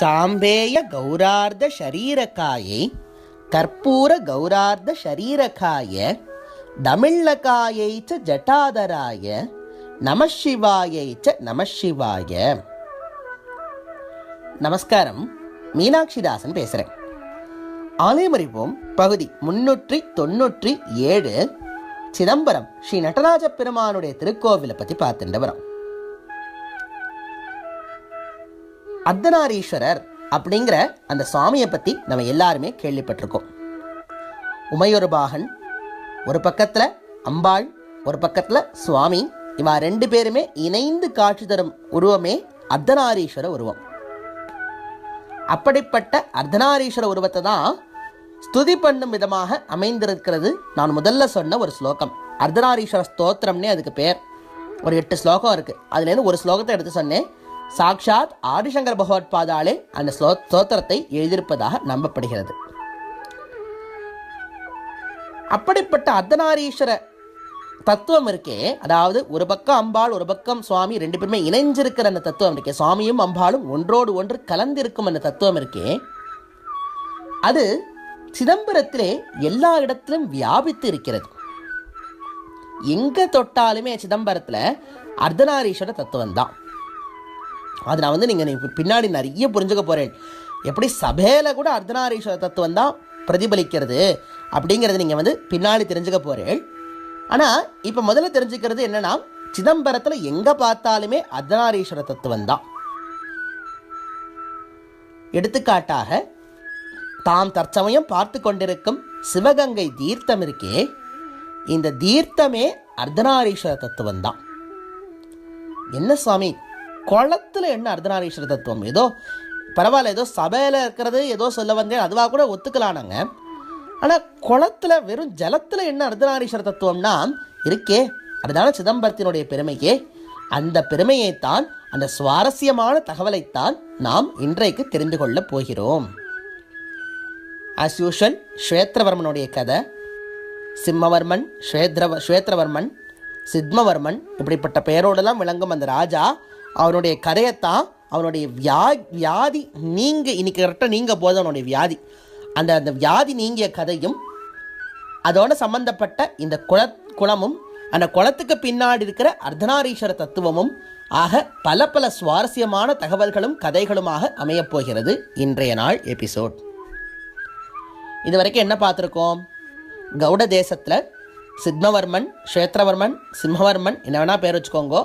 சாம்பேய கௌரார்த்த ஷரீரகாயை கற்பூர கௌரார்த்த ஷரீரகாய தமிழகாயை ச ஜட்டாதராய நமசிவாயை. ச நமசிவாய நமஸ்காரம். மீனாட்சிதாசன் பேசுகிறேன் ஆலயமறிவோம் பகுதி முன்னூற்றி தொண்ணூற்றி ஏழு சிதம்பரம் ஸ்ரீ நடராஜ பெருமானுடைய திருக்கோவிலை பற்றி பார்த்துட்டு வரோம். அர்த்தநாரீஸ்வரர் அப்படிங்கிற அந்த சுவாமியை பற்றி நம்ம எல்லாருமே கேள்விப்பட்டிருக்கோம். உமையொரு பாகன் ஒரு பக்கத்தில் அம்பாள் ஒரு பக்கத்தில் சுவாமி இவா ரெண்டு பேருமே இணைந்து காட்சி தரும் உருவமே அர்த்தநாரீஸ்வர உருவம். அப்படிப்பட்ட அர்த்தநாரீஸ்வர உருவத்தை தான் ஸ்துதி பண்ணும் விதமாக அமைந்திருக்கிறது நான் முதல்ல சொன்ன ஒரு ஸ்லோகம். அர்த்தநாரீஸ்வர ஸ்தோத்திரம்னே அதுக்கு பேர். ஒரு எட்டு ஸ்லோகம் இருக்குது அதுலேருந்து ஒரு ஸ்லோகத்தை எடுத்து சொன்னேன். சாக்ஷாத் ஆதிசங்கர் பகவத்பாதாலே அந்த ஸ்லோ ஸ்தோத்திரத்தை எழுதியிருப்பதாக நம்பப்படுகிறது. அப்படிப்பட்ட அர்த்தநாரீஸ்வர தத்துவம் இருக்கே. அதாவது ஒரு பக்கம் அம்பாள் ஒரு பக்கம் சுவாமி ரெண்டு பேருமே இணைஞ்சிருக்கிற அந்த தத்துவம் இருக்கே. சுவாமியும் அம்பாளும் ஒன்றோடு ஒன்று கலந்திருக்கும் அந்த தத்துவம் இருக்கே. அது சிதம்பரத்திலே எல்லா இடத்திலும் வியாபித்து இருக்கிறது எங்க தொட்டாலுமே சிதம்பரத்தில் அர்த்தநாரீஸ்வர தத்துவம் தான் அது நான் வந்து நீங்கள் பின்னாடி நிறைய புரிஞ்சுக்க போகிறேன் எப்படி சபையில் கூட அர்த்தநாரீஸ்வர தத்துவம் தான் பிரதிபலிக்கிறது அப்படிங்கிறது நீங்கள் வந்து பின்னாடி தெரிஞ்சுக்க போகிறேன் ஆனால் இப்போ முதல்ல தெரிஞ்சுக்கிறது என்னன்னா சிதம்பரத்தில் எங்கே பார்த்தாலுமே அர்த்தநாரீஸ்வர தத்துவம் தான். எடுத்துக்காட்டாக தாம் தற்சமயம் பார்த்து கொண்டிருக்கும் சிவகங்கை தீர்த்தம் இருக்கே இந்த தீர்த்தமே அர்த்தநாரீஸ்வர தத்துவம் தான். என்ன சுவாமி? குளத்தில் என்ன அர்த்தநாரீஸ்வர தத்துவம்? ஏதோ பரவாயில்ல ஏதோ சபையில் இருக்கிறது ஏதோ சொல்ல வந்தேன் அதுவாக கூட ஒத்துக்கலானாங்க. ஆனால் குளத்தில் வெறும் ஜலத்தில் என்ன அர்த்தநாரீஸ்வர தத்துவம்னா இருக்கே அதுதான சிதம்பரத்தினுடைய பெருமையே அந்த பெருமையைத்தான் அந்த சுவாரஸ்யமான தகவலைத்தான் நாம் இன்றைக்கு தெரிந்து கொள்ளப் போகிறோம். அஸ் யூஷுவல் ஸ்வேத்ரவர்மனுடைய கதை சிம்மவர்மன் ஸ்வேத்ரவ ஸ்வேத்ரவர்மன் சித்மவர்மன் இப்படிப்பட்ட பெயரோடெல்லாம் விளங்கும் அந்த ராஜா அவனுடைய கதையைத்தான் அவனுடைய வியா வியாதி நீங்க இன்னைக்கு கரெக்டாக நீங்க போது அவனுடைய வியாதி. அந்த அந்த வியாதி நீங்கிய கதையும் அதோடு சம்பந்தப்பட்ட இந்த குள குளமும் அந்த குளத்துக்கு பின்னாடி இருக்கிற அர்த்தநாரீஸ்வர தத்துவமும் ஆக பல பல சுவாரஸ்யமான தகவல்களும் கதைகளுமாக அமையப்போகிறது இன்றைய நாள் எபிசோட் இது வரைக்கும் என்ன பார்த்துருக்கோம்? கவுட தேசத்தில் சித்மவர்மன் ஸ்வேத்ரவர்மன் சிம்மவர்மன் என்ன வேணால் பேர் வச்சுக்கோங்க.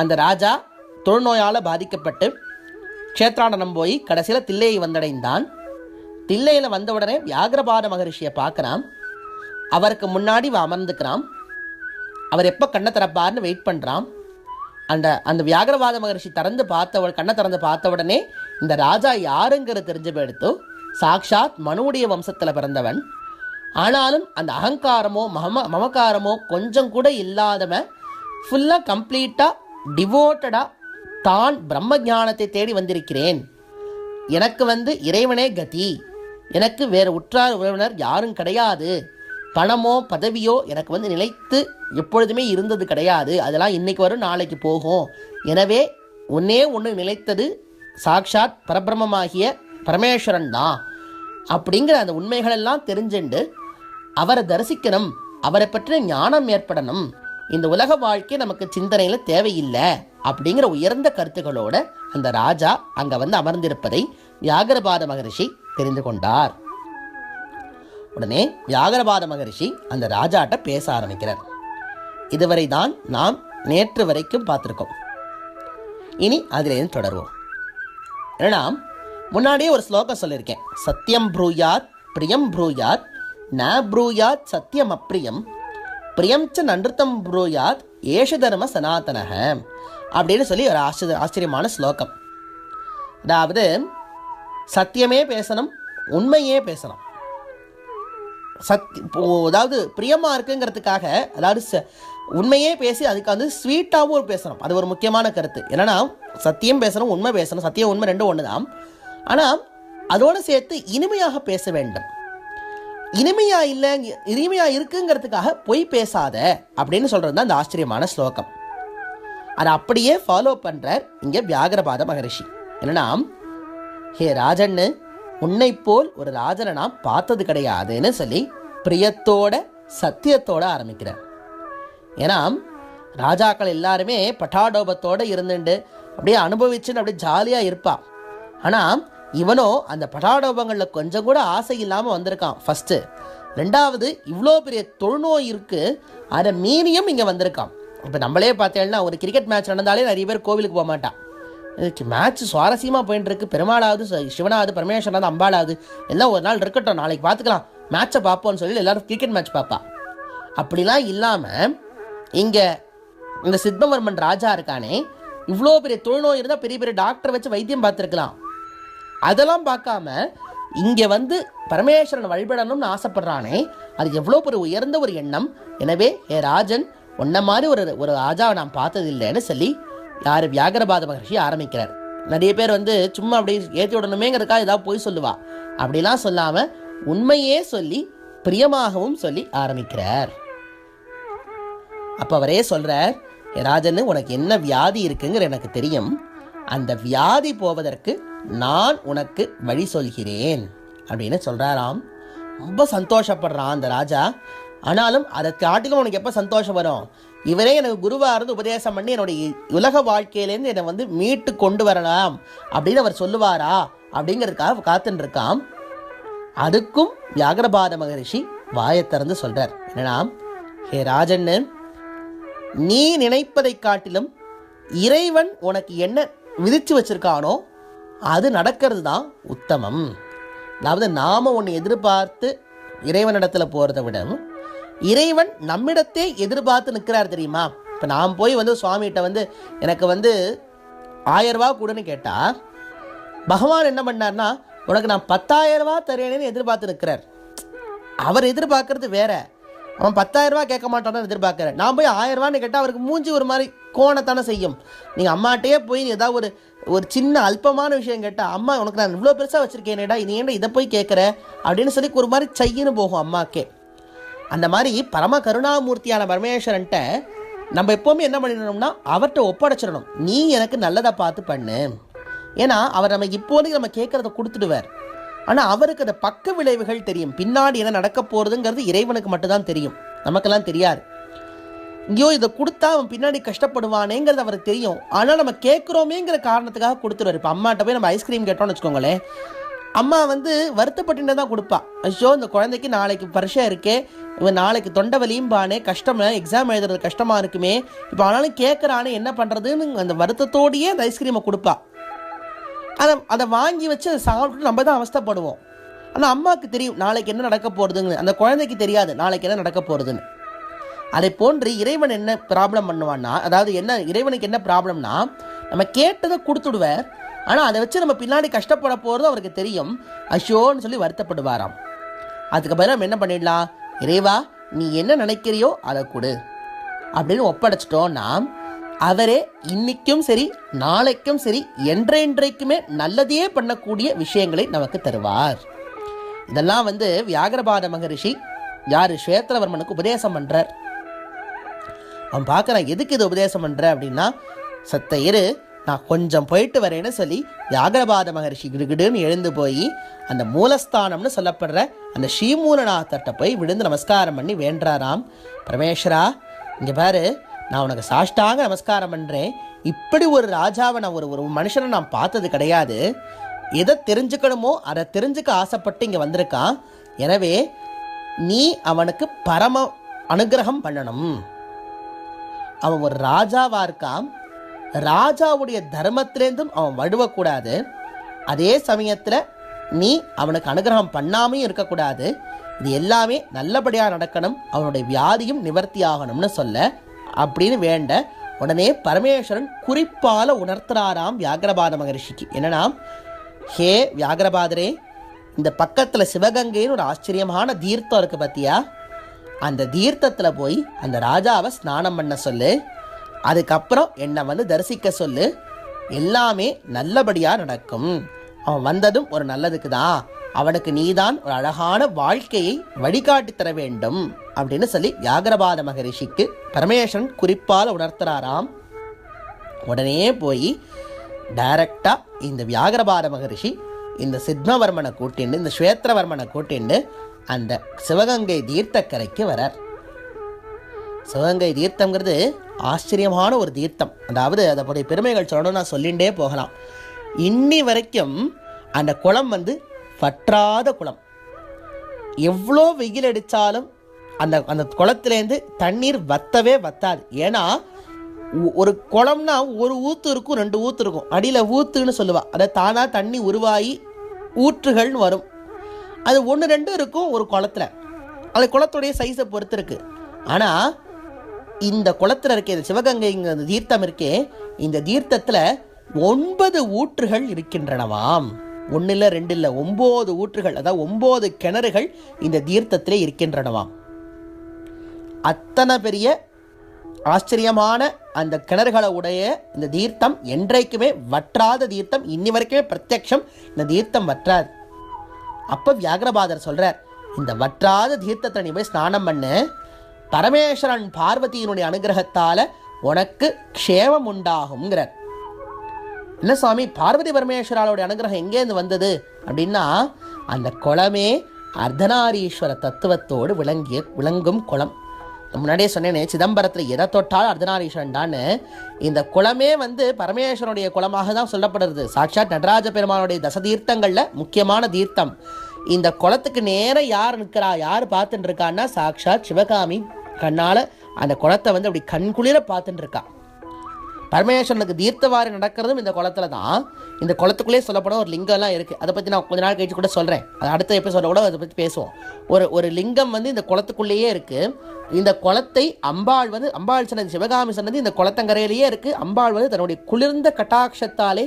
அந்த ராஜா தொழுநோயால் பாதிக்கப்பட்டு க்ஷேத்ராடனம் போய் கடைசியில் தில்லையை வந்தடைந்தான். தில்லையில் வந்தவுடனே வியாகரபாத மகரிஷியை பார்க்குறான். அவருக்கு முன்னாடி அமர்ந்துக்கிறான். அவர் எப்போ கண்ணை திறப்பார்னு வெயிட் பண்ணுறான் அந்த அந்த வியாகரவாத மகரிஷி திறந்து பார்த்த கண்ணை திறந்து பார்த்த உடனே இந்த ராஜா யாருங்கிறது தெரிஞ்சு போயிடுத்து சாக்ஷாத் மனுவுடைய வம்சத்தில் பிறந்தவன். ஆனாலும் அந்த அகங்காரமோ மம மமக்காரமோ கொஞ்சம் கூட இல்லாதவன் ஃபுல்லாக கம்ப்ளீட்டாக டிவோட்டடாக தான் பிரம்ம ஞானத்தை தேடி வந்திருக்கிறேன். எனக்கு வந்து இறைவனே கதி. எனக்கு வேறு உற்றார் உறவினர் யாரும் கிடையாது. பணமோ பதவியோ எனக்கு வந்து நிலைத்து எப்பொழுதுமே இருந்தது கிடையாது. அதெல்லாம் இன்னைக்கு வரும் நாளைக்கு போகும். எனவே ஒன்றே ஒன்று நிலைத்தது சாக்ஷாத் பரபிரமமாகிய பரமேஸ்வரன் தான். அப்படிங்கிற அந்த உண்மைகளெல்லாம் தெரிஞ்சுண்டு அவரை தரிசிக்கணும் அவரை பற்றின ஞானம் ஏற்படணும். இந்த உலக வாழ்க்கை நமக்கு சிந்தனையில் தேவையில்லை அப்படிங்கிற உயர்ந்த கருத்துக்களோட அந்த ராஜா அங்கே வந்து அமர்ந்திருப்பதை வியாகரபாத மகரிஷி தெரிந்து கொண்டார். உடனே வியாகரபாத மகரிஷி அந்த ராஜாட்ட பேச ஆரம்பிக்கிறார். இதுவரை தான் நாம் நேற்று வரைக்கும் பார்த்துருக்கோம். இனி அதிலேருந்து தொடருவோம். ஏன்னா முன்னாடியே ஒரு ஸ்லோகம் சொல்லியிருக்கேன். சத்தியம் ப்ரூயாத் பிரியம் ப்ரூயாத் ந ப்ரூயாத் சத்தியம் அப்ரியம் பிரியம் நன்றுத்தம் ப்ரூயாத் ஏஷ தர்ம சனாதனக அப்படின்னு சொல்லி ஒரு ஆச்சரிய ஆச்சரியமான ஸ்லோகம். அதாவது சத்தியமே பேசணும் உண்மையே பேசணும். சத் அதாவது பிரியமாக இருக்குங்கிறதுக்காக அதாவது ச- உண்மையே பேசி அதுக்கு வந்து ஸ்வீட்டாகவும் பேசணும். அது ஒரு முக்கியமான கருத்து. என்னன்னா சத்தியம் பேசணும் உண்மை பேசணும். சத்தியம் உண்மை ரெண்டும் ஒன்று தான் ஆனால் அதோடு சேர்த்து இனிமையாக பேச வேண்டும். இனிமையா இல்லை இனிமையா இருக்குங்கிறதுக்காக பொய் பேசாத அப்படின்னு சொல்றது தான் அந்த ஆச்சரியமான ஸ்லோகம். அதை அப்படியே ஃபாலோ பண்றார் இங்கே வியாகரபாத மகரிஷி. என்னன்னா ஹே ராஜன்னு உன்னை போல் ஒரு ராஜனை நான் பார்த்தது கிடையாதுன்னு சொல்லி பிரியத்தோட சத்தியத்தோட ஆரம்பிக்கிறார். ஏன்னா ராஜாக்கள் எல்லாருமே பட்டாடோபத்தோடு இருந்துட்டு அப்படியே அனுபவிச்சுன்னு அப்படியே ஜாலியாக இருப்பாள் ஆனால் இவனோ அந்த பட்டாடோபங்களில் கொஞ்சம் கூட ஆசை இல்லாமல் வந்திருக்கான். ஃபஸ்ட்டு ரெண்டாவது இவ்வளோ பெரிய தொழுநோய் இருக்குது அதை மீறியும் இங்கே வந்திருக்கான். இப்போ நம்மளே பார்த்தேன்னா ஒரு கிரிக்கெட் மேட்ச் நடந்தாலே நிறைய பேர் கோவிலுக்கு போக மாட்டான். மேட்ச் சுவாரஸ்யமாக போயிட்டு இருக்கு. பெருமாளாவது சிவனாவது பரமேஸ்வரனாவது அம்பாளாவது எல்லாம் ஒரு நாள் இருக்கட்டும். நாளைக்கு பார்த்துக்கலாம். மேட்சை பார்ப்போம்னு சொல்லி எல்லாரும் கிரிக்கெட் மேட்ச் பார்ப்பா. அப்படிலாம் இல்லாமல் இங்கே இந்த சித்தவர்மன் ராஜா இருக்கானே. இவ்வளோ பெரிய தொழுநோய் இருந்தால் பெரிய பெரிய டாக்டர் வச்சு வைத்தியம் பார்த்துருக்கலாம். அதெல்லாம் பார்க்காம இங்கே வந்து பரமேஸ்வரன் வழிபடணும்னு ஆசைப்படுறானே. அது எவ்வளோ ஒரு உயர்ந்த ஒரு எண்ணம். எனவே ஏ ராஜன் உன்ன மாதிரி ஒரு ஒரு ராஜாவை நான் பார்த்ததில்லைன்னு சொல்லி யார் வியாகரபாத மகர்ஷி ஆரம்பிக்கிறார். நிறைய பேர் வந்து சும்மா அப்படியே ஏற்றி விடணுமேங்கிறதுக்காக ஏதாவது போய் சொல்லுவா. அப்படிலாம் சொல்லாமல் உண்மையே சொல்லி பிரியமாகவும் சொல்லி ஆரம்பிக்கிறார். அப்போ அவரே சொல்கிறார் ராஜன் உனக்கு என்ன வியாதி இருக்குங்கிற எனக்கு தெரியும். அந்த வியாதி போவதற்கு நான் உனக்கு வழி சொல்கிறேன். அப்படின்னு சொல்கிறாராம் ரொம்ப சந்தோஷப்படுறான் அந்த ராஜா. ஆனாலும் அதை காட்டிலும் உனக்கு எப்போ சந்தோஷம் வரும்? இவரே எனக்கு குருவாக இருந்து உபதேசம் பண்ணி என்னுடைய உலக வாழ்க்கையிலேருந்து என்னை வந்து மீட்டு கொண்டு வரலாம் அப்படின்னு அவர் சொல்லுவாரா? அப்படிங்கிறதுக்காக காத்துன்னு அதுக்கும் வியாகரபாத மகரிஷி வாயை திறந்து சொல்கிறார் என்னன்னா ஹே ராஜன்னு நீ நினைப்பதைக் காட்டிலும் இறைவன் உனக்கு என்ன விதித்து வச்சிருக்கானோ அது நடக்கிறது தான் உத்தமம். அதாவது நாம ஒன்று எதிர்பார்த்து இறைவனிடத்தில் போகிறத விட இறைவன் நம்மிடத்தே எதிர்பார்த்து நிற்கிறார் தெரியுமா? இப்போ நான் போய் வந்து சுவாமிகிட்ட வந்து எனக்கு வந்து ஆயிரம் ரூபா கொடுன்னு கேட்டால் பகவான் என்ன பண்ணார்னா உனக்கு நான் பத்தாயிரம் ரூபாய் தரேனேன்னு எதிர்பார்த்து நிற்கிறார் அவர் எதிர்பார்க்கறது வேற. அவன் பத்தாயிரம் கேட்க மாட்டான்னு எதிர்பார்க்குறேன் நான் போய் ஆயிரம் ரூபான்னு கேட்டால் அவருக்கு மூஞ்சி ஒரு மாதிரி கோணத்தானே செய்யும். நீங்கள் அம்மாட்டையே போய் ஏதாவது ஒரு ஒரு சின்ன அல்பமான விஷயம் கேட்டால் அம்மா உனக்கு நான் இவ்வளோ பெருசாக வச்சுருக்கேனேடா நீ ஏன்டா இதை போய் கேட்குற அப்படின்னு சொல்லி ஒரு மாதிரி செய்யின்னு போகும் அம்மாக்கே. அந்த மாதிரி பரம கருணாமூர்த்தியான பரமேஸ்வரன்ட்ட நம்ம எப்போவுமே என்ன பண்ணிடணும்னா அவர்கிட்ட ஒப்படைச்சிடணும். நீ எனக்கு நல்லதை பார்த்து பண்ணு. ஏன்னா அவர் நம்ம இப்போதைக்கு நம்ம கேட்குறத கொடுத்துடுவார். ஆனால் அவருக்கு அந்த பக்க விளைவுகள் தெரியும். பின்னாடி என்ன நடக்க போகிறதுங்கிறது இறைவனுக்கு மட்டும்தான் தெரியும். நமக்கெல்லாம் தெரியாது. ஐயோ இதை கொடுத்தா அவன் பின்னாடி கஷ்டப்படுவானேங்கிறது அவருக்கு தெரியும். ஆனால் நம்ம கேட்குறோமேங்கிற காரணத்துக்காக கொடுத்துருவார். இப்போ அம்மாட்ட போய் நம்ம ஐஸ்கிரீம் கேட்டோம்னு வச்சுக்கோங்களேன். அம்மா வந்து வருத்தப்பட்டு தான் கொடுப்பா. ஐயோ இந்த குழந்தைக்கு நாளைக்கு பரிசை இருக்கே. இவன் நாளைக்கு தொண்டை வலியும் பானே கஷ்டம் எக்ஸாம் எழுதுறது கஷ்டமாக இருக்குமே. இப்போ ஆனாலும் கேட்குறானே என்ன பண்ணுறதுன்னு அந்த வருத்தத்தோடையே அந்த ஐஸ்கிரீமை கொடுப்பா. அதை அதை வாங்கி வச்சு அதை சாப்பிட்டு நம்ம தான் அவஸ்தைப்படுவோம். ஆனால் அம்மாவுக்கு தெரியும் நாளைக்கு என்ன நடக்க போகிறதுன்னு அந்த குழந்தைக்கு தெரியாது நாளைக்கு என்ன நடக்க போகிறதுன்னு அதை போன்று இறைவன் என்ன ப்ராப்ளம் பண்ணுவான்னா அதாவது என்ன இறைவனுக்கு என்ன ப்ராப்ளம்னா நம்ம கேட்டதை கொடுத்துடுவார். ஆனால் அதை வச்சு நம்ம பின்னாடி கஷ்டப்பட போகிறது அவருக்கு தெரியும். அஷோன்னு சொல்லி வருத்தப்படுவாராம். அதுக்கு பதிலாக நம்ம என்ன பண்ணிடலாம்? இறைவா நீ என்ன நினைக்கிறியோ அதை கொடு. அப்படின்னு ஒப்படைச்சிட்டோம்னா அவரே இன்னைக்கும் சரி நாளைக்கும் சரி என்றென்றைக்குமே நல்லதையே பண்ணக்கூடிய விஷயங்களை நமக்கு தருவார். இதெல்லாம் வந்து வியாகரபாத மகரிஷி யார் ஸ்வேத்திரவர்மனுக்கு உபதேசம் பண்ணுறார் அவன் பார்க்குறான் எதுக்கு இது உபதேசம் பண்ணுற அப்படின்னா சத்த இரு நான் கொஞ்சம் போயிட்டு வரேன்னு சொல்லி வியாகரபாத மகர்ஷி கிடுகிடுன்னு எழுந்து போய் அந்த மூலஸ்தானம்னு சொல்லப்படுற அந்த ஸ்ரீமூலநாதர்கிட்ட போய் விழுந்து நமஸ்காரம் பண்ணி வேண்டாராம் பரமேஸ்வரா இங்கே பாரு நான் உனக்கு சாஷ்டாங்க நமஸ்காரம் பண்ணுறேன் இப்படி ஒரு ராஜாவை நான் ஒரு ஒரு மனுஷனை நான் பார்த்தது கிடையாது. எதை தெரிஞ்சுக்கணுமோ அதை தெரிஞ்சுக்க ஆசைப்பட்டு இங்கே வந்திருக்கான். எனவே நீ அவனுக்கு பரம அனுகிரகம் பண்ணணும். அவன் ஒரு ராஜாவா இருக்கான். ராஜாவுடைய தர்மத்திலேருந்தும் அவன் வடுவக்கூடாது அதே சமயத்தில் நீ அவனுக்கு அனுகிரகம் பண்ணாமையும் இருக்கக்கூடாது. இது எல்லாமே நல்லபடியாக நடக்கணும். அவனுடைய வியாதியும் நிவர்த்தி ஆகணும்னு சொல்ல அப்படின்னு வேண்ட உடனே பரமேஸ்வரன் குறிப்பால் உணர்த்துறாராம் வியாகரபாத மகரிஷிக்கு. என்னன்னா ஹே வியாகரபாதரே இந்த பக்கத்தில் சிவகங்கைன்னு ஒரு ஆச்சரியமான தீர்த்தம் இருக்குது பார்த்தியா அந்த தீர்த்தத்தில் போய் அந்த ராஜாவை ஸ்நானம் பண்ண சொல்லு. அதுக்கப்புறம் என்னை வந்து தரிசிக்க சொல்லு. எல்லாமே நல்லபடியாக நடக்கும். அவன் வந்ததும் ஒரு நல்லதுக்கு தான் அவனுக்கு நீதான் ஒரு அழகான வாழ்க்கையை வழிகாட்டி தர வேண்டும். அப்படின்னு சொல்லி வியாகரபாத மகரிஷிக்கு பரமேஸ்வரன் குறிப்பால் உணர்த்துறாராம். உடனே போய் டைரக்டாக இந்த வியாகரபாத மகரிஷி இந்த சித்மவர்மனை கூட்டிண்டு இந்த ஸ்வேத்திரவர்மனை கூட்டிண்டு அந்த சிவகங்கை தீர்த்தக்கரைக்கு வரார். சிவகங்கை தீர்த்தங்கிறது ஆச்சரியமான ஒரு தீர்த்தம். அதாவது அதனுடைய பெருமைகள் சொல்லணும் நான் சொல்லிகிட்டே போகலாம். இன்னி வரைக்கும் அந்த குளம் வந்து வற்றாத குளம். எவ்வளோ வெயில் அடித்தாலும் அந்த அந்த குளத்துலேருந்து தண்ணீர் வத்தவே வத்தாது. ஏன்னா ஒரு குளம்னா ஒரு ஊற்று இருக்கும் ரெண்டு ஊற்று இருக்கும். அடியில் ஊத்துன்னு சொல்லுவாள் அதை தானாக தண்ணி உருவாகி ஊற்றுகள்னு வரும். அது ஒன்று ரெண்டு இருக்கும் ஒரு குளத்தில். அது குளத்துடைய சைஸை பொறுத்து இருக்கு ஆனால் இந்த குளத்தில் இருக்கே இந்த சிவகங்கைங்க இந்த தீர்த்தம் இருக்கே இந்த தீர்த்தத்தில் ஒன்பது ஊற்றுகள் இருக்கின்றனவாம். ஒன்று இல்லை ரெண்டு இல்லை ஒம்பது ஊற்றுகள் அதாவது ஒம்பது கிணறுகள் இந்த தீர்த்தத்திலே இருக்கின்றனவாம். அத்தனை பெரிய ஆச்சரியமான அந்த கிணறுகளை உடைய இந்த தீர்த்தம் என்றைக்குமே வற்றாத தீர்த்தம் இன்னி வரைக்குமே பிரத்யக்ஷம் இந்த தீர்த்தம் வற்றாது. அப்போ வியாகரபாதர் சொல்கிறார் இந்த வற்றாத தீர்த்தத்தை நீ போய் ஸ்நானம் பண்ணு. பரமேஸ்வரன் பார்வதியினுடைய அனுகிரகத்தால் உனக்கு க்ஷேமம் உண்டாகுங்கிறார் என்ன சுவாமி பார்வதி பரமேஸ்வராளுடைய அனுகிரகம் எங்கேருந்து வந்தது? அப்படின்னா அந்த குளமே அர்த்தநாரீஸ்வர தத்துவத்தோடு விளங்கிய விளங்கும் குளம். முன்னாடியே சொன்னேனே சிதம்பரத்தில் எதை தொட்டால் அர்த்தநாரீஸ்வரன் தான் இந்த குளமே வந்து பரமேஸ்வரனுடைய குளமாக தான் சொல்லப்படுறது. சாட்சாத் நடராஜ பெருமானுடைய தச தீர்த்தங்களில் முக்கியமான தீர்த்தம். இந்த குளத்துக்கு நேராக யார் நிற்கிறா யார் பார்த்துட்டு இருக்கான்னா சாட்சாத் சிவகாமி. கண்ணால் அந்த குளத்தை வந்து அப்படி கண்குளிர பார்த்துட்டு இருக்கா. பரமேஸ்வரனுக்கு தீர்த்தவாரி நடக்கிறதும் இந்த குளத்தில் தான். இந்த குளத்துக்குள்ளே சொல்லப்படும் ஒரு லிங்கம்லாம் இருக்குது அதை பற்றி நான் கொஞ்ச நாள் கழிச்சு கூட சொல்கிறேன் அது அடுத்த எபிசோட கூட அதை பற்றி பேசுவோம். ஒரு ஒரு லிங்கம் வந்து இந்த குளத்துக்குள்ளேயே இருக்குது இந்த குளத்தை அம்பாள் வந்து அம்பாள் சன்னதி சிவகாமி சன்னதி இந்த குளத்தங்கரையிலேயே இருக்குது அம்பாள் வந்து தன்னுடைய குளிர்ந்த கட்டாட்சத்தாலே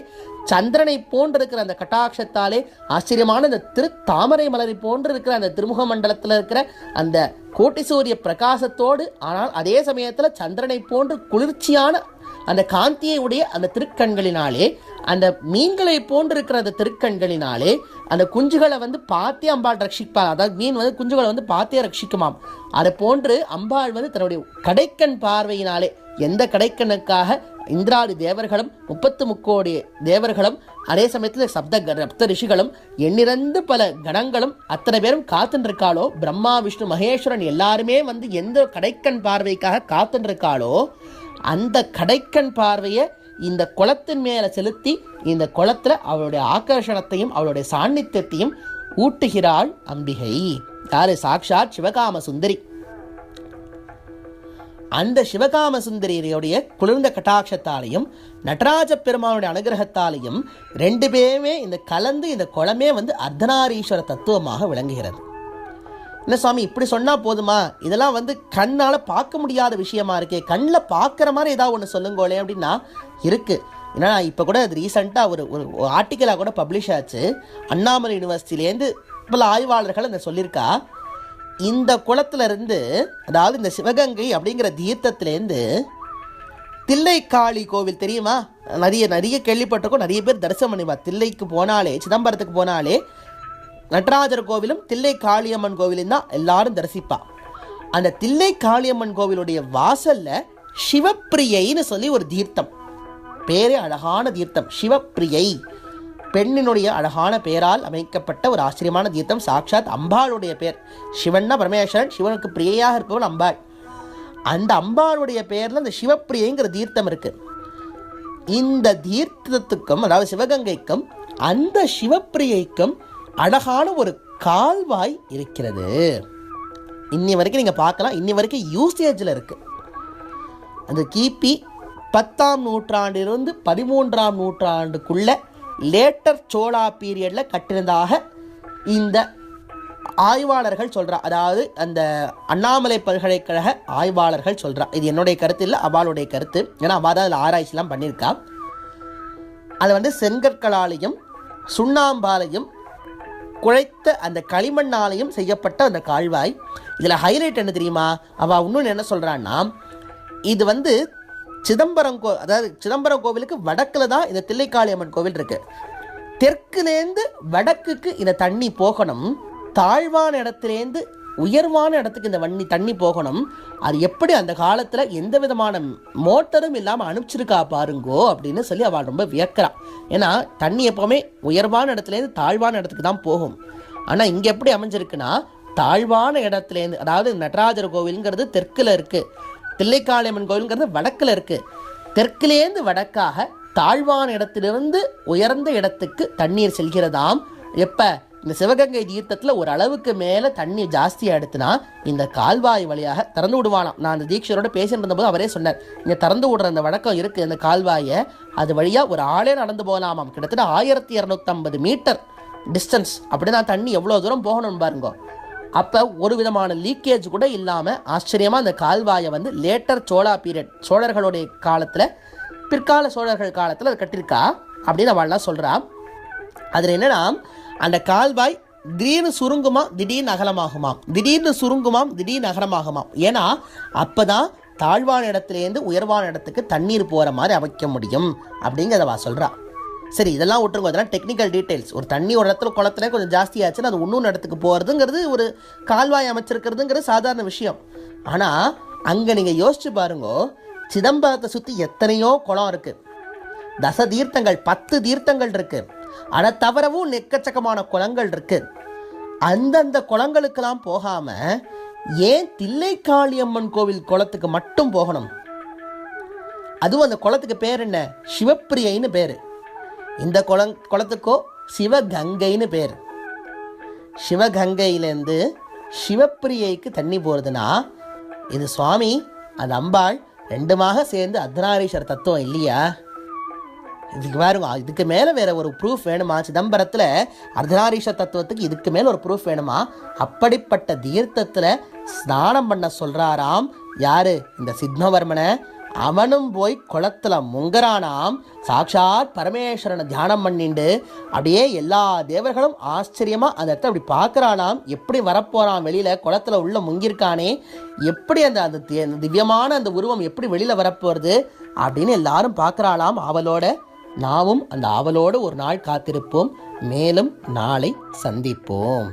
சந்திரனை போன்று இருக்கிற அந்த கட்டாட்சத்தாலே ஆச்சரியமான இந்த திரு தாமரை மலரை போன்று இருக்கிற அந்த திருமுக மண்டலத்தில் இருக்கிற அந்த கோட்டி சூரிய பிரகாசத்தோடு ஆனால் அதே சமயத்தில் சந்திரனை போன்று குளிர்ச்சியான அந்த காந்தியை உடைய அந்த திருக்கண்களினாலே அந்த மீன்களை போன்று இருக்கிற அந்த திருக்கண்களினாலே அந்த குஞ்சுகளை வந்து பார்த்தே அம்பாள் ரட்சிப்பாள் அதாவது மீன் வந்து குஞ்சுகளை வந்து பார்த்தே ரட்சிக்குமாம். அதை போன்று அம்பாள் வந்து தன்னுடைய கடைக்கண் பார்வையினாலே எந்த கடைக்கண்ணுக்காக இந்திராதி தேவர்களும் முப்பத்து முக்கோடி தேவர்களும் அதே சமயத்தில் சப்த க- சப்த ரிஷிகளும் எண்ணிறந்து பல கணங்களும் அத்தனை பேரும் காத்துருக்காளோ இருக்காளோ பிரம்மா விஷ்ணு மகேஸ்வரன் எல்லாருமே வந்து எந்த கடைக்கண் பார்வைக்காக காத்துருக்காளோ அந்த கடைக்கண் பார்வையை இந்த குளத்தின் மேலே செலுத்தி இந்த குளத்தில் அவளுடைய ஆக்கர்ஷணத்தையும் அவளுடைய சாநித்தியத்தையும் ஊட்டுகிறாள் அம்பிகை. யாரு? சாக்ஷாத் சிவகாம சுந்தரி. அந்த சிவகாம சுந்தரியுடைய குளிர்ந்த கட்டாட்சத்தாலையும் நடராஜ பெருமானுடைய அனுகிரகத்தாலையும் ரெண்டு பேருமே இந்த கலந்து இந்த குளமே வந்து அர்த்தநாரீஸ்வர தத்துவமாக விளங்குகிறது. என்ன சுவாமி இப்படி சொன்னால் போதுமா? இதெல்லாம் வந்து கண்ணால் பார்க்க முடியாத விஷயமா இருக்கே. கண்ணில் பார்க்குற மாதிரி ஏதாவது ஒன்று சொல்லுங்கோலே அப்படின்னா இருக்குது ஏன்னா இப்போ கூட அது ரீசெண்டாக ஒரு ஒரு ஆர்டிக்கலாக கூட பப்ளிஷ் ஆச்சு. அண்ணாமலை யூனிவர்சிட்டிலேருந்து பல ஆய்வாளர்கள் அந்த சொல்லியிருக்கா. இந்த குளத்துலேருந்து அதாவது இந்த சிவகங்கை அப்படிங்கிற தீர்த்தத்துலேருந்து தில்லைக்காளி கோவில் தெரியுமா? நிறைய நிறைய கேள்விப்பட்டிருக்கோம். நிறைய பேர் தரிசனம் பண்ணிவா தில்லைக்கு போனாலே சிதம்பரத்துக்கு போனாலே நடராஜர் கோவிலும் தில்லை காளியம்மன் கோவிலும் தான் எல்லாரும் தரிசிப்பா. அந்த தில்லை காளியம்மன் கோவிலுடைய வாசல்ல சிவப்பிரியைன்னு சொல்லி ஒரு தீர்த்தம். பேரே அழகான தீர்த்தம் சிவப்பிரியை. பெண்ணினுடைய அழகான பெயரால் அமைக்கப்பட்ட ஒரு ஆச்சரியமான தீர்த்தம் சாட்சாத் அம்பாளுடைய பேர். சிவன்னா பரமேஸ்வரன் சிவனுக்கு பிரியையாக இருப்பவன் அம்பாள். அந்த அம்பாளுடைய பெயரில் அந்த சிவப்பிரியைங்கிற தீர்த்தம் இருக்கு. இந்த தீர்த்தத்துக்கும் அதாவது சிவகங்கைக்கும் அந்த சிவப்பிரியைக்கும் அழகான ஒரு கால்வாய் இருக்கிறது. இன்னி வரைக்கும் நீங்கள் பார்க்கலாம். இன்னி வரைக்கும் யூசேஜில் இருக்குது அந்த கிபி பத்தாம் நூற்றாண்டிலிருந்து பதிமூன்றாம் நூற்றாண்டுக்குள்ளே லேட்டர் சோழா பீரியடில் கட்டிருந்ததாக இந்த ஆய்வாளர்கள் சொல்கிறார் அதாவது அந்த அண்ணாமலை பல்கலைக்கழக ஆய்வாளர்கள் சொல்கிறார் இது என்னுடைய கருத்து இல்லை அவளுடைய கருத்து. ஏன்னா அவள் தான் அதில் ஆராய்ச்சிலாம் பண்ணியிருக்கா அதை வந்து செங்கற்களாலையும் சுண்ணாம்பாலையும் குழைத்த அந்த களிமண்ணாலையும் செய்யப்பட்ட அந்த கால்வாய். இதில் ஹைலைட் என்ன தெரியுமா? அவள் இன்னொன்று என்ன சொல்கிறான்னா இது வந்து சிதம்பரம் கோ அதாவது சிதம்பரம் கோவிலுக்கு வடக்கில் தான் இந்த தில்லைக்காளி அம்மன் கோவில் இருக்குது தெற்குலேருந்து வடக்குக்கு இந்த தண்ணி போகணும் தாழ்வான இடத்துலேருந்து உயர்வான இடத்துக்கு இந்த வண்ணி தண்ணி போகணும். அது எப்படி அந்த காலத்தில் எந்த விதமான மோட்டரும் இல்லாமல் அனுப்பிச்சிருக்கா பாருங்கோ அப்படின்னு சொல்லி அவள் ரொம்ப வியக்கிறான் ஏன்னா தண்ணி எப்போவுமே உயர்வான இடத்துலேருந்து தாழ்வான இடத்துக்கு தான் போகும். ஆனால் இங்கே எப்படி அமைஞ்சிருக்குன்னா தாழ்வான இடத்துலேருந்து அதாவது நடராஜர் கோவிலுங்கிறது தெற்கில் இருக்குது தில்லைக்காளியம்மன் கோவிலுங்கிறது வடக்கில் இருக்குது தெற்கிலேருந்து வடக்காக தாழ்வான இடத்திலிருந்து உயர்ந்த இடத்துக்கு தண்ணீர் செல்கிறதாம். எப்போ? இந்த சிவகங்கை தீர்த்தத்தில் ஒரு அளவுக்கு மேலே தண்ணி ஜாஸ்தியாக எடுத்துனா இந்த கால்வாய் வழியாக திறந்து விடுவானாம். நான் அந்த தீட்சரோட பேசிட்டு இருந்தபோது அவரே சொன்னார் இங்கே திறந்து விடுற அந்த வழக்கம் இருக்குது அந்த கால்வாயை. அது வழியாக ஒரு ஆளே நடந்து போகலாமாம். கிட்டத்தட்ட ஆயிரத்தி இரநூத்தம்பது மீட்டர் டிஸ்டன்ஸ் அப்படின்னா தண்ணி எவ்வளோ தூரம் போகணும்னு பாருங்க. அப்போ ஒரு விதமான லீக்கேஜ் கூட இல்லாமல் ஆச்சரியமாக அந்த கால்வாயை வந்து லேட்டர் சோழா பீரியட் சோழர்களுடைய காலத்தில் பிற்கால சோழர்கள் காலத்தில் அது கட்டியிருக்கா? அப்படின்னு அவள்லாம் சொல்கிறா அதில் என்னென்னா அந்த கால்வாய் திடீர்னு சுருங்குமா திடீர்னு அகலமாகுமாம் திடீர்னு சுருங்குமாம் திடீர்னு அகலமாகுமாம் ஏன்னா அப்போ தான் தாழ்வான இடத்துலேருந்து உயர்வான இடத்துக்கு தண்ணீர் போகிற மாதிரி அமைக்க முடியும் அப்படிங்கிறத வா சொல்கிறா சரி இதெல்லாம் விட்டுருங்க. அதெல்லாம் டெக்னிக்கல் டீட்டெயில்ஸ் ஒரு தண்ணி ஒரு இடத்துல குளத்துல கொஞ்சம் ஜாஸ்தியாச்சுன்னா அது இன்னொன்று இடத்துக்கு போகிறதுங்கிறது ஒரு கால்வாய் அமைச்சிருக்கிறதுங்கிறது சாதாரண விஷயம். ஆனால் அங்கே நீங்கள் யோசிச்சு பாருங்க சிதம்பரத்தை சுற்றி எத்தனையோ குளம் இருக்குது தச தீர்த்தங்கள் பத்து தீர்த்தங்கள் இருக்குது அதை தவிரவும் எக்கச்சக்கமான குளங்கள் இருக்கு. அந்தந்த குளங்களுக்கெல்லாம் போகாம ஏன் தில்லைக்காளியம்மன் கோவில் குளத்துக்கு மட்டும் போகணும்? அதுவும் அந்த குளத்துக்கு பேர் என்ன? சிவப்பிரியைன்னு பேர். இந்த குளம் குளத்துக்கோ சிவகங்கைன்னு பேர். சிவகங்கையிலேருந்து சிவப்பிரியைக்கு தண்ணி போகிறதுனா இது சுவாமி அது அம்பாள் ரெண்டுமாக சேர்ந்து அர்த்தநாரீஸ்வரர் தத்துவம் இல்லையா? இதுக்கு வேறு இதுக்கு மேலே வேற ஒரு ப்ரூஃப் வேணுமா? சிதம்பரத்தில் அர்த்தநாரீஷ தத்துவத்துக்கு இதுக்கு மேலே ஒரு ப்ரூஃப் வேணுமா? அப்படிப்பட்ட தீர்த்தத்தில் ஸ்நானம் பண்ண சொல்கிறாராம் யாரு? இந்த சித்மவர்மனை. அவனும் போய் குளத்தில் முங்கரானாம் சாக்ஷாத் பரமேஸ்வரனை தியானம் பண்ணிண்டு அப்படியே எல்லா தேவர்களும் ஆச்சரியமாக அந்த இடத்த அப்படி பார்க்கறானாம். எப்படி வரப்போகிறான் வெளியில் குளத்தில் உள்ள முங்கியிருக்கானே. எப்படி அந்த அந்த தி- அந்த திவ்யமான அந்த உருவம் எப்படி வெளியில் வரப்போகிறது அப்படின்னு எல்லாரும் பார்க்குறானாம் அவளோட நாமும் அந்த ஆவலோடு ஒரு நாள் காத்திருப்போம். மேலும் நாளை சந்திப்போம்.